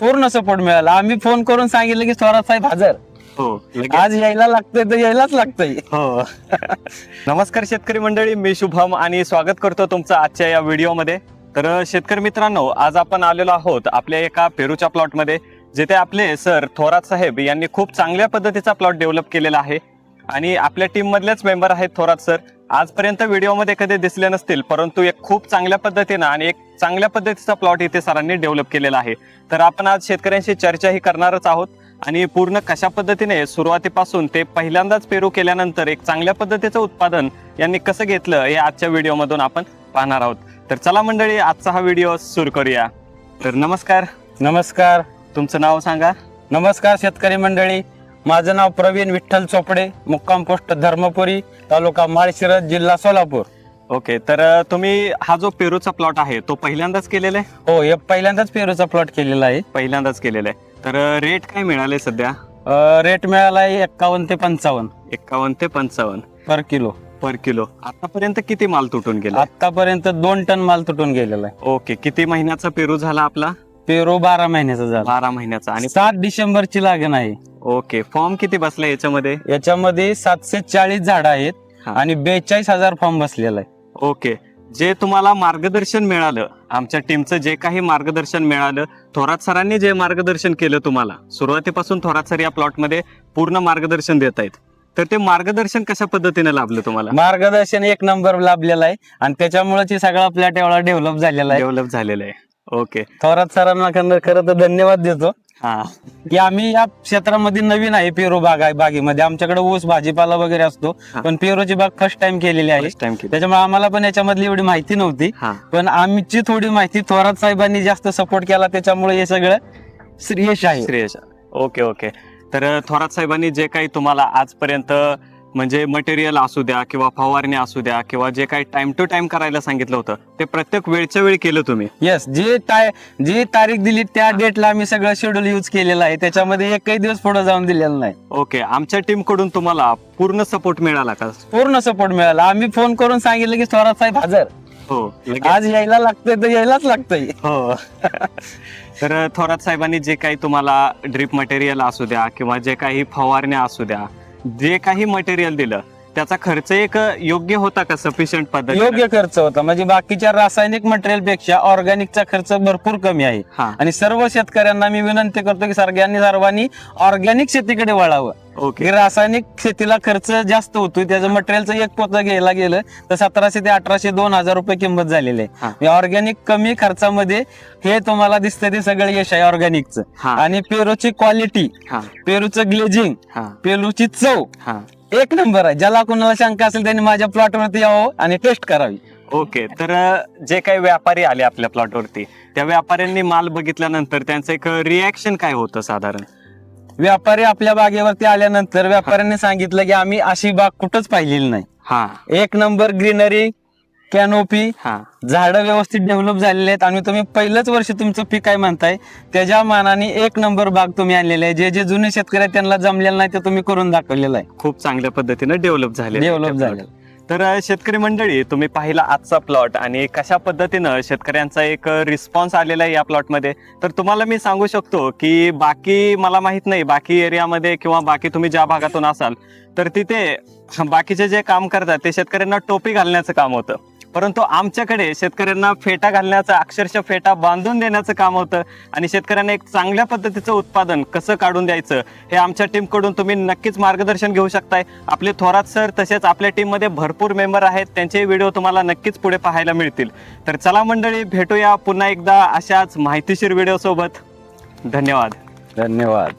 पूर्ण सपोर्ट मिळाला. आम्ही फोन करून सांगितलं की स्वराज साहेब हजर. हो लगेच. आज यायला लागतंय तर यायलाच लागतंय. हो. नमस्कार शेतकरी मंडळी मी शुभम आणि स्वागत करतो तुमचं आजच्या या व्हिडिओमध्ये. तर शेतकरी मित्रांनो आज आपण आलेलो आहोत आपल्या एका पेरूच्या प्लॉटमध्ये जिथे आपले सर थोरात साहेब यांनी खूप चांगल्या पद्धतीचा प्लॉट डेव्हलप केलेला आहे. आणि आपल्या टीम मधलेच मेंबर आहेत थोरात सर आजपर्यंत व्हिडिओमध्ये कधी दिसले नसतील परंतु एक खूप चांगल्या पद्धतीनं आणि एक चांगल्या पद्धतीचा प्लॉट इथे सरांनी डेव्हलप केलेला आहे. तर आपण आज शेतकऱ्यांशी चर्चाही करणारच आहोत आणि पूर्ण कशा पद्धतीने सुरुवातीपासून ते पहिल्यांदाच पेरू केल्यानंतर एक चांगल्या पद्धतीचं उत्पादन यांनी कसं घेतलं हे आजच्या व्हिडिओमधून आपण पाहणार आहोत. तर चला मंडळी आजचा हा व्हिडिओ सुरू करूया. तर नमस्कार. नमस्कार. तुमचं नाव सांगा. नमस्कार शेतकरी मंडळी. माझं नाव प्रवीण विठ्ठल चोपडे मुक्काम पोस्ट धर्मपुरी तालुका माळशिरस जिल्हा सोलापूर. ओके तर अं, तुम्ही हा जो पेरूचा प्लॉट आहे तो पहिल्यांदाच केलेला आहे? हो हे पहिल्यांदाच पेरूचा प्लॉट केलेला आहे. पहिल्यांदाच केलेला आहे. तर रेट काय मिळाले सध्या? अं, रेट मिळाला आहे एक्कावन्न ते पंचावन्न. एक्कावन्न ते पंचावन्न. Per kilo. Per kilo. आतापर्यंत किती माल तुटून गेला? आतापर्यंत दोन टन माल तुटून गेलेला आहे. ओके किती महिन्याचा पेरू झाला आपला? पेरू बारा महिन्याचा झाला. बारा महिन्याचा आणि सात डिसेंबरची लागण आहे. ओके फॉर्म किती बसला याच्यामध्ये? याच्यामध्ये सातशे चाळीस झाड आहेत हा. आणि बेचाळीस हजार फॉर्म बसलेला आहे. ओके जे तुम्हाला मार्गदर्शन मिळालं आमच्या टीमचं जे काही मार्गदर्शन मिळालं थोरात सरांनी जे मार्गदर्शन केलं तुम्हाला सुरुवातीपासून थोरात सर या प्लॉटमध्ये पूर्ण मार्गदर्शन देत आहेत. तर ते मार्गदर्शन कशा पद्धतीने लाभलं तुम्हाला? मार्गदर्शन एक नंबर लाभलेला आहे आणि त्याच्यामुळे सगळा प्लॅट एवढा डेव्हलप झालेला आहे. डेव्हलप झालेलं आहे. ओके. थोरात सरांना खरं खरं तर धन्यवाद देतो. हा. की आम्ही या क्षेत्रामध्ये नवीन आहे पेरू बाग आहे बागेमध्ये. आमच्याकडे ऊस भाजीपाला वगैरे असतो हा. पण पेरूची बाग फर्स्ट टाइम केलेली आहे. फर्स्ट टाइम केलं त्याच्यामुळे आम्हाला पण याच्यामधली एवढी माहिती नव्हती. हा. पण आमची थोडी माहिती थोरात साहेबांनी जास्त सपोर्ट केला त्याच्यामुळे हे सगळं श्रेयश आहे. Shreyash okay okay. तर थोरात साहेबांनी जे काही तुम्हाला आजपर्यंत म्हणजे मटेरियल असू द्या किंवा फवारणी असू द्या किंवा जे काही टाइम टू टाइम करायला सांगितलं होतं ते प्रत्येक वेळच्या वेळी केलं तुम्ही? येस जी टाय जी तारीख दिली त्या डेटला आम्ही सगळं शेड्यूल यूज केलेलं आहे. त्याच्यामध्ये एकही दिवस पुढे जाऊन दिलेला नाही. ओके आमच्या टीमकडून तुम्हाला पूर्ण सपोर्ट मिळाला का? पूर्ण सपोर्ट मिळाला. आम्ही फोन करून सांगितलं की स्वराज साहेब हजर. हो. आज यायला लागतंय तर यायलाच लागतंय. हो. तर थोरात साहेबांनी जे काही तुम्हाला ड्रिप मटेरियल असू द्या किंवा जे काही फवारण्या असू द्या जे काही मटेरियल दिलं त्याचा खर्च एक योग्य होता का सफिशियंट पद्धती योग्य खर्च होता. म्हणजे बाकीच्या रासायनिक मटेरियलपेक्षा ऑर्गॅनिकचा खर्च भरपूर कमी आहे. हा. आणि सर्व शेतकऱ्यांना मी विनंती करतो की सगळ्यांनी सर्वांनी ऑर्गॅनिक शेतीकडे वळावं. ओके की रासायनिक शेतीला खर्च जास्त होतोय. त्याचं मटेरियलचं एक पोतं घ्यायला गेलं तर सतराशे ते अठराशे दोन हजार रुपये किंमत झालेली हा. आहे ऑर्गॅनिक कमी खर्चामध्ये हे तुम्हाला दिसतं ते सगळं यश आहे ऑर्गॅनिकचं हा. आणि पेरूची क्वालिटी हा. पेरूचं ग्लेजिंग हा. पेरूची चव हा. एक नंबर आहे. ज्याला कोणाला शंका असेल त्यांनी माझ्या प्लॉटवरती यावं आणि टेस्ट करावी. ओके तर अ, जे काही व्यापारी आले आपल्या प्लॉटवरती त्या व्यापाऱ्यांनी माल बघितल्यानंतर त्यांचं एक रिॲक्शन काय होतं साधारण? व्यापारी आपल्या बागेवरती आल्यानंतर व्यापाऱ्यांनी सांगितलं की आम्ही अशी बाग कुठंच पाहिलेली नाही. हा. एक नंबर ग्रीनरी कॅनोपी हा. झाडं व्यवस्थित डेव्हलप झालेले आहेत. आणि तुम्ही पहिलंच वर्ष तुमचं पीक काय म्हणताय त्याच्या मानाने एक नंबर बाग तुम्ही आणलेले आहे. जे जे जुने शेतकरी आहेत त्यांना जमलेलं नाही ते तुम्ही करून दाखवलेलं आहे. खूप चांगल्या पद्धतीने डेव्हलप झाले डेव्हलप झाले. तर शेतकरी मंडळी तुम्ही पाहिला आजचा प्लॉट आणि कशा पद्धतीनं शेतकऱ्यांचा एक रिस्पॉन्स आलेला आहे या प्लॉटमध्ये तर तुम्हाला मी सांगू शकतो की बाकी मला माहीत नाही बाकी एरियामध्ये किंवा बाकी तुम्ही ज्या भागातून असाल तर तिथे बाकीचे जे काम करतात ते शेतकऱ्यांना टोपी घालण्याचं काम होतं. परंतु आमच्याकडे शेतकऱ्यांना फेटा घालण्याचं अक्षरशः फेटा बांधून देण्याचं काम होतं. आणि शेतकऱ्यांना एक चांगल्या पद्धतीचं उत्पादन कसं काढून द्यायचं हे आमच्या टीमकडून तुम्ही नक्कीच मार्गदर्शन घेऊ शकताय. आपले थोरात सर तसेच आपल्या टीममध्ये भरपूर मेंबर आहेत त्यांचे व्हिडिओ तुम्हाला नक्कीच पुढे पाहायला मिळतील. तर चला मंडळी भेटूया पुन्हा एकदा अशाच माहितीशीर व्हिडिओसोबत. धन्यवाद. धन्यवाद.